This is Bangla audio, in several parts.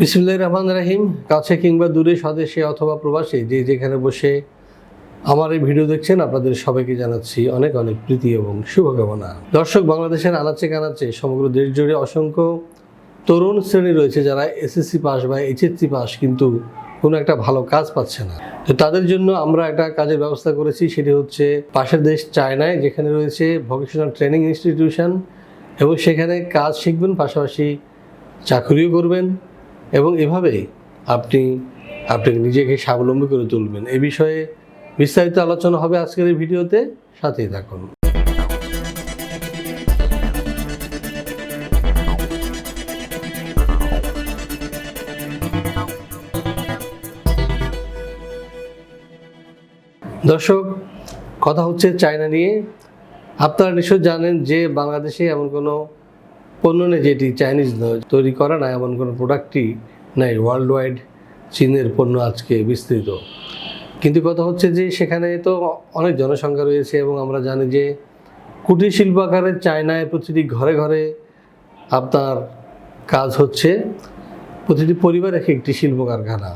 বিসমুল্লাহ রহমান রাহিম। কাছে কিংবা দূরে স্বদেশে অথবা প্রবাসে যে যেখানে বসে আমার এই ভিডিও দেখছেন, আপনাদের সবাইকে জানাচ্ছি অনেক অনেক প্রীতি এবং শুভকামনা। দর্শক, বাংলাদেশের আনাচে কানাচে সমগ্র দেশ জুড়ে অসংখ্য তরুণ শ্রেণি রয়েছে যারা এসএসসি পাস বা এইচএসসি পাস কিন্তু কোনো একটা ভালো কাজ পাচ্ছে না। তো তাদের জন্য আমরা একটা কাজের ব্যবস্থা করেছি, সেটি হচ্ছে পাশের দেশ চায়নায়, যেখানে রয়েছে ভোকেশনাল ট্রেনিং ইনস্টিটিউশন এবং সেখানে কাজ শিখবেন, পাশাপাশি চাকরিও করবেন। এবং এভাবে আপনি আপনাকে নিজেকে স্বাবলম্বী করে তুলবেন। এ বিষয়ে বিস্তারিত আলোচনা হবে আজকের এই ভিডিওতে। সাথেই থাকুন। দর্শক, কথা হচ্ছে চায়না নিয়ে। আপনারা নিশ্চয় জানেন যে বাংলাদেশে এমন কোনো পণ্য নেই যেটি চাইনিজ তৈরি করা না এমন কোনো প্রোডাক্টই নাই ওয়ার্ল্ড ওয়াইড চীনের পণ্য আজকে বিস্তৃত। কিন্তু কথা হচ্ছে যে সেখানে তো অনেক জনসংখ্যা রয়েছে এবং আমরা জানি যে কুটির শিল্প আকারে চায়নায় প্রতিটি ঘরে ঘরে আপনার কাজ হচ্ছে। প্রতিটি পরিবারে একটি শিল্প কারখানা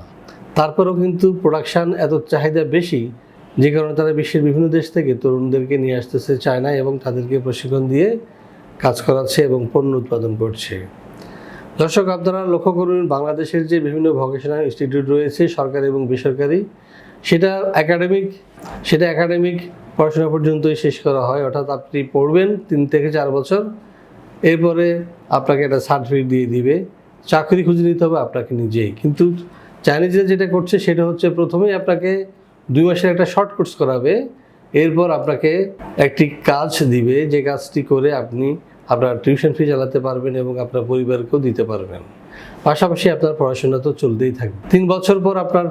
তারপরেও কিন্তু প্রোডাকশান এত চাহিদা বেশি, যে কারণে তারা বিশ্বের বিভিন্ন দেশ থেকে তরুণদেরকে নিয়ে আসতেছে চায়নায় এবং তাদেরকে প্রশিক্ষণ দিয়ে কাজ করাচ্ছে এবং পণ্য উৎপাদন করছে। দর্শক, আপনারা লক্ষ্য করুন, বাংলাদেশের যে বিভিন্ন ভোকেশনাল ইনস্টিটিউট রয়েছে, সরকারি এবং বেসরকারি, সেটা একাডেমিক সেটা একাডেমিক পড়াশোনা পর্যন্তই শেষ করা হয়। অর্থাৎ আপনি পড়বেন তিন থেকে চার বছর, এরপরে আপনাকে একটা সার্টিফিকেট দিয়ে দিবে। চাকরি খুঁজে নিতে হবে আপনাকে নিজেই। কিন্তু চাইনিজরা যেটা করছে, সেটা হচ্ছে প্রথমেই আপনাকে দুই মাসের একটা শর্ট কোর্স করাবে। এরপর আপনাকে একটি কাজ দিবে, যে কাজটি করে আপনি আপনার টিউশন ফি চালাতে পারবেন এবং আপনার পরিবারকেও দিতে পারবেন। পাশাপাশি আপনার পড়াশোনা তো চলতেই থাকবে। তিন বছর পর আপনার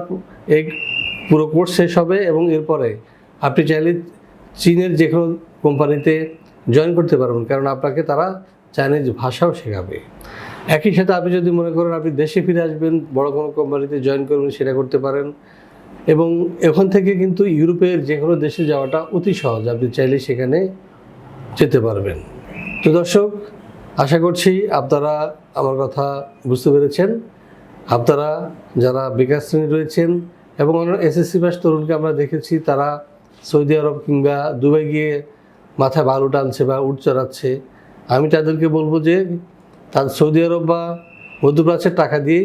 এই পুরো কোর্স শেষ হবে এবং এরপরে আপনি চাইলে চীনের যে কোনো কোম্পানিতে জয়েন করতে পারবেন, কারণ আপনাকে তারা চাইনিজ ভাষাও শেখাবে। একই সাথে আপনি যদি মনে করেন আপনি দেশে ফিরে আসবেন, বড় কোনো কোম্পানিতে জয়েন করবেন, সেটা করতে পারেন। এবং এখান থেকে কিন্তু ইউরোপের যে কোনো দেশে যাওয়াটা অতি সহজ, আপনি চাইলে সেখানে যেতে পারবেন। তো দর্শক, আশা করছি আপনারা আমার কথা বুঝতে পেরেছেন। আপনারা যারা বিকাশ শ্রেণি রয়েছেন এবং এসএসসি পাস তরুণকে আমরা দেখেছি, তারা সৌদি আরব কিংবা দুবাই গিয়ে মাথায় বালু টানছে বা উট চড়াচ্ছে। আমি তাদেরকে বলব যে তাদের সৌদি আরব বা মধ্যপ্রাচ্যের টাকা দিয়ে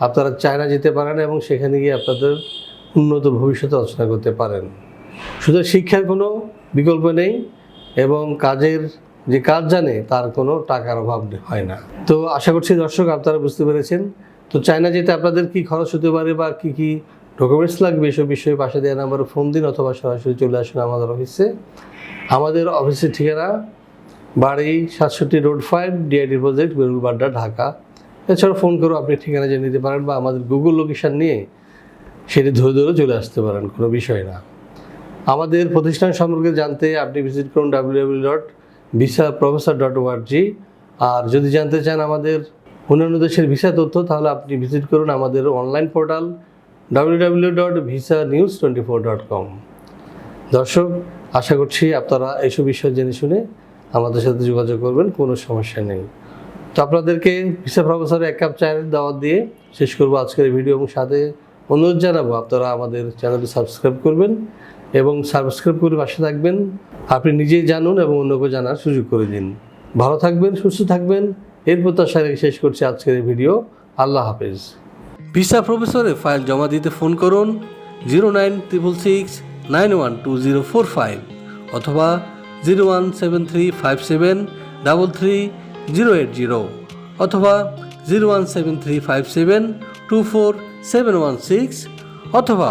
আপনারা চায়না যেতে পারেন এবং সেখানে গিয়ে আপনাদের উন্নত ভবিষ্যতে রচনা করতে পারেন। শুধু শিক্ষার কোনো বিকল্প নেই এবং কাজের যে কাজ জানে তার কোনো টাকার অভাব হয় না। তো আশা করছি দর্শক আপনারা বুঝতে পেরেছেন। তো চায়না যেতে আপনাদের কি খরচ হতে পারে বা কি কি ডকুমেন্টস লাগবে এসব বিষয়ে পাশে দেওয়া নাম্বারে ফোন দিন অথবা সরাসরি চলে আসুন আমাদের অফিসে আমাদের অফিসের ঠিকানা বাড়ি সাতষট্টি রোড ফাইভ ডিআইডি প্রজেক্ট বেরুলবাড্ডা ঢাকা। এছাড়াও ফোন করেও আপনি ঠিকানা জেনে নিতে পারেন বা আমাদের গুগল লোকেশান নিয়ে সেটি ধরে ধরে চলে আসতে পারেন, কোনো বিষয় না। আমাদের প্রতিষ্ঠান সম্পর্কে জানতে আপনি ভিজিট করুন W dot visa professor dot ORG আর যদি জানতে চান আমাদের অন্যান্য দেশের ভিসা তথ্য, তাহলে আপনি ভিজিট করুন আমাদের online portal W W dot visa news twenty four dot com দর্শক, আশা করছি আপনারা এইসব বিষয় জেনে শুনে আমাদের সাথে যোগাযোগ করবেন, কোনো সমস্যা নেই। তো আপনাদেরকে ভিসা প্রফেসরের এক কাপ চায়ের দাওয়াত দিয়ে শেষ করব আজকের ভিডিও এবং সাথে অনুরোধ জানাব, আপনারা আমাদের চ্যানেলটি সাবস্ক্রাইব করবেন। এবং সাবস্ক্রাইব করে পাশে থাকবেন। আপনি নিজেই জানুন এবং অন্যকে জানার সুযোগ করে দিন। ভালো থাকবেন, সুস্থ থাকবেন। এর রেখে শেষ করছি আজকের ভিডিও। আল্লাহ হাফেজ। ভিসা প্রফেসরে ফাইল জমা দিতে ফোন করুন zero nine triple six nine one two zero four five অথবা zero one seven three five seven double three zero eight zero অথবা zero one seven three five seven two four seven one six অথবা